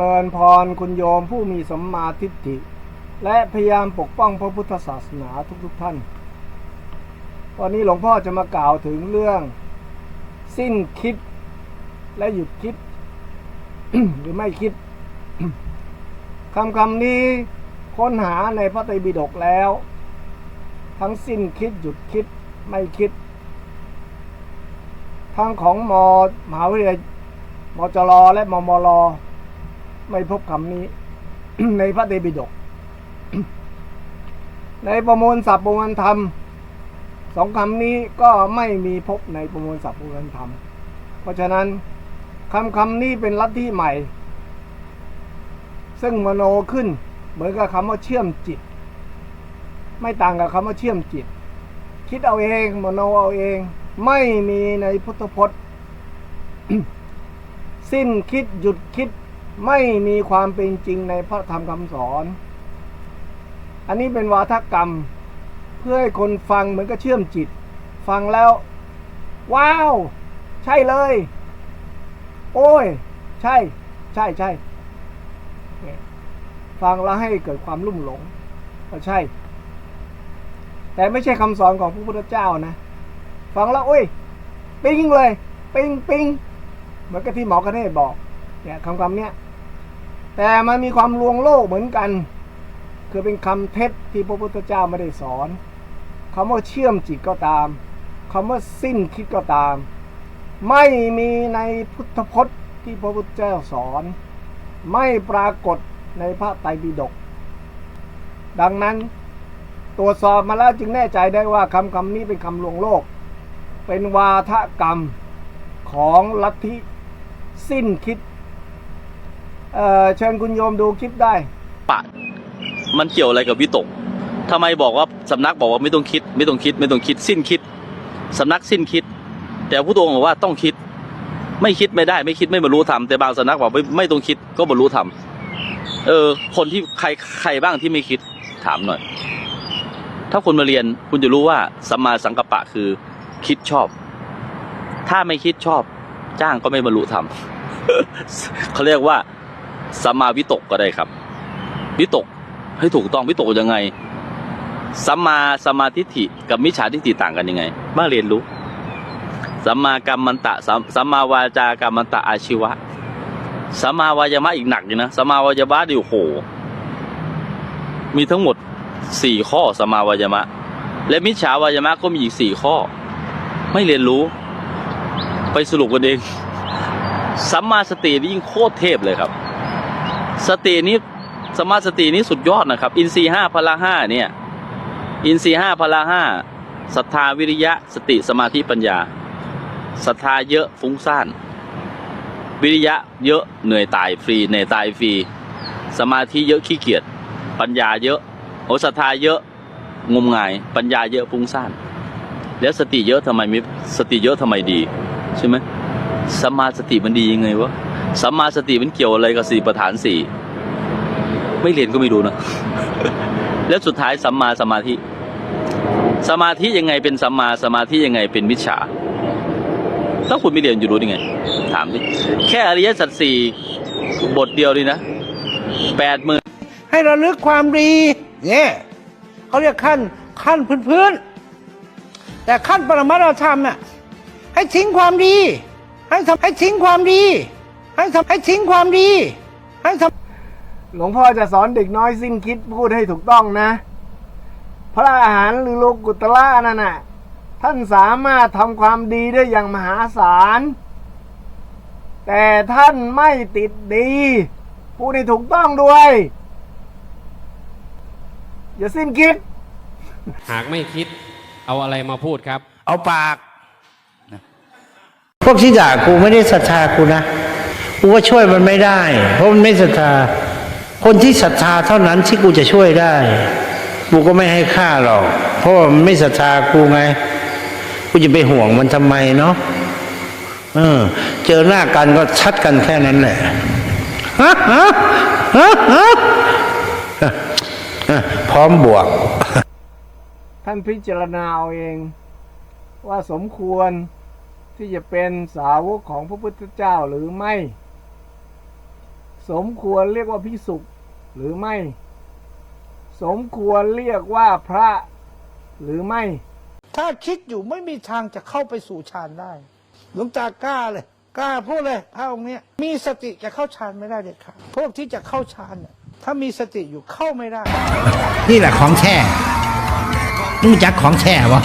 เริญพรคุณโยมผู้มีสัมมาทิฏฐิ และพยายามปกป้องพระพุทธศาสนาทุกๆท่าน ตอนนี้หลวงพ่อจะมากล่าวถึงเรื่อง สิ้นคิดและหยุดคิด หรือไม่คิดคำคำนี้ค้นหาในพระไตรปิฎกแล้ว ทั้งสิ้นคิดหยุดคิดไม่คิด ทั้งของมมหาวิทยาลัยมจรและมมร ไม่พบคำนี้ ในพระไตรปิฎกในประมวลศัพท์ประมวลธรรมสองคำนี้ก็ไม่มีพบในประมวลศัพท์ประมวลธรรม เพราะฉะนั้นคำคำนี้เป็นลัทธิใหม่ ซึ่งมโนขึ้น เหมือนกับคำว่าเชื่อมจิต ไม่ต่างกับคำว่าเชื่อมจิต คิดเอาเองมโนเอาเอง ไม่มีในพุทธพจน์ สิ้นคิดหยุดคิด ไม่มีความเป็นจริงในพระธรรมคำสอน อันนี้เป็นวาทกรรม เพื่อให้คนฟังเหมือนกับเชื่อมจิต ฟังแล้ว ว้าว ใช่เลย โอ้ย ใช่ ใช่ใช่ฟังแล้วให้เกิดความลุ่มหลงก็ใช่ แต่ไม่ใช่คำสอนของพระพุทธเจ้านะ ฟังแล้วโอ้ย ปิ้งเลย ปิ้งปิ้งเหมือนกับที่หมอกระเทศบอกเนี่ยคำคำเนี้ย แต่มันมีความลวงโลกเหมือนกัน คือเป็นคำเท็จที่พระพุทธเจ้าไม่ได้สอนคำว่าเชื่อมจิตก็ตามคำว่าสิ้นคิดก็ตาม ไม่มีในพุทธพจน์ที่พระพุทธเจ้าสอน ไม่ปรากฏในพระไตรปิฎกดังนั้นตรวจสอบมาแล้วจึงแน่ใจได้ว่าคำคำนี้เป็นคำลวงโลก เป็นวาทกรรมของลัทธิสิ้นคิด เอ่อเชิญคุณโยมดูคลิปได้ ปะมันเกี่ยวอะไรกับวิตกทำไมบอกว่าสำนักบอกว่าไม่ต้องคิด ไม่ต้องคิด ไม่ต้องคิด สิ้นคิดสำนักสิ้นคิด แต่ผู้ตรงค์บอกว่าต้องคิด ไม่คิดไม่ได้ ไม่คิดไม่บรรลุธรรมแต่บางสำนักบอกไม่ไม่ต้องคิดก็บรรลุธรรมเออ คนที่ใครใครบ้างที่ไม่คิดถามหน่อย ถ้าคุณมาเรียนคุณจะรู้ว่าสัมมาสังกัปปะคือ คิดชอบ ถ้าไม่คิดชอบ จ้างก็ไม่บรรลุธรรม เขาเรียกว่า สัมมาวิตกก็ได้ครับ วิตกให้ถูกต้องวิตกยังไงสัมมาสมาธิฐิกับมิจฉาทิฏฐิต่างกันยังไงมาเรียนรู้สัมมากรรมันตะสัมมาวาจากรรมันตะอาชีวะสัมมาวายามะอีกหนักอยู่นะสัมมาวายามะดิโโหมีทั้งหมดสี่ข้อสัมมาวายามะ และมิจฉาวายามะก็มีอีกสี่ข้อ ไม่เรียนรู้ ไปสรุปกันเองสัมมาสตินี่ยิ่งโคตรเทพเลยครับ สตินี้สมาสตินี้สุดยอดนะครับ อินทรีห้าพละห้าเนี่ย อินทรีห้าพละห้าศรัทธาวิริยะ สติสมาธิปัญญาศรัทธาเยอะฟุ้งซ่านวิริยะเยอะเหนื่อยตายฟรีเหนื่อยตายฟรี สมาธิเยอะขี้เกียจปัญญาเยอะโอศรัทธาเยอะงมงาย ปัญญาเยอะฟุ้งซ่านแล้วสติเยอะทำไมมิสติเยอะทำไมดี ใช่ไหมสมาสติมันดียังไงวะ สัมมาสติมันเกี่ยวอะไรกับสี่ประธานสี่ไม่เรียนก็ไม่รู้นะ แล้วสุดท้ายสัมมาสมาธิ สมาธิยังไงเป็นสัมมาสมาธิยังไงเป็นมิจฉาถ้าคุณไม่เรียนอยู่รู้ได้ไง ถามดิแค่อริยสัจสี่บทเดียวดีนะแปดหมื่นให้ระลึกความดีเนี่ยเขาเรียกขั้นขั้นพื้นๆแต่ขั้นปรมัตถธรรมน่ะให้ทิ้งความดี ให้ทำให้ทิ้งความดี ให้ทำให้ทิ้งความดี ให้ทำหลวงพ่อจะสอนเด็กน้อยสิ้นคิดพูดให้ถูกต้องนะ พระอาหารหรือโลกุตละนั่นน่ะ ท่านสามารถทำความดีได้อย่างมหาศาล แต่ท่านไม่ติดดี พูดให้ถูกต้องด้วย อย่าสิ้นคิด หากไม่คิดเอาอะไรมาพูดครับ เอาปาก พวกที่ด่ากูไม่ได้ศรัทธากูนะ กูว่าช่วยมันไม่ได้ เพราะมันไม่ศรัทธา คนที่ศรัทธาเท่านั้นที่กูจะช่วยได้ กูก็ไม่ให้ค่าหรอก เพราะมันไม่ศรัทธากูไง กูจะไปห่วงมันทำไมเนาะเออ เจอหน้ากันก็ชัดกันแค่นั้นแหละฮะฮะฮะฮะพร้อมบวก ท่านพิจารณาเอาเอง ว่าสมควรที่จะเป็นสาวกของพระพุทธเจ้าหรือไม่ สสมควรเรียกว่าพิสุหรือไม่ สมควรเรียกว่าพระหรือไม่ ถ้าคิดอยู่ไม่มีทางจะเข้าไปสู่ฌานได้หลวงตากล้าเลยกล้าพูดเลยพระองค์เนี้ยมีสติจะเข้าฌานไม่ได้เด็ดขาดพวกที่จะเข้าฌานเนี่ยถ้ามีสติอยู่เข้าไม่ได้ นี่แหละของแท้รู้จักของแท้วะ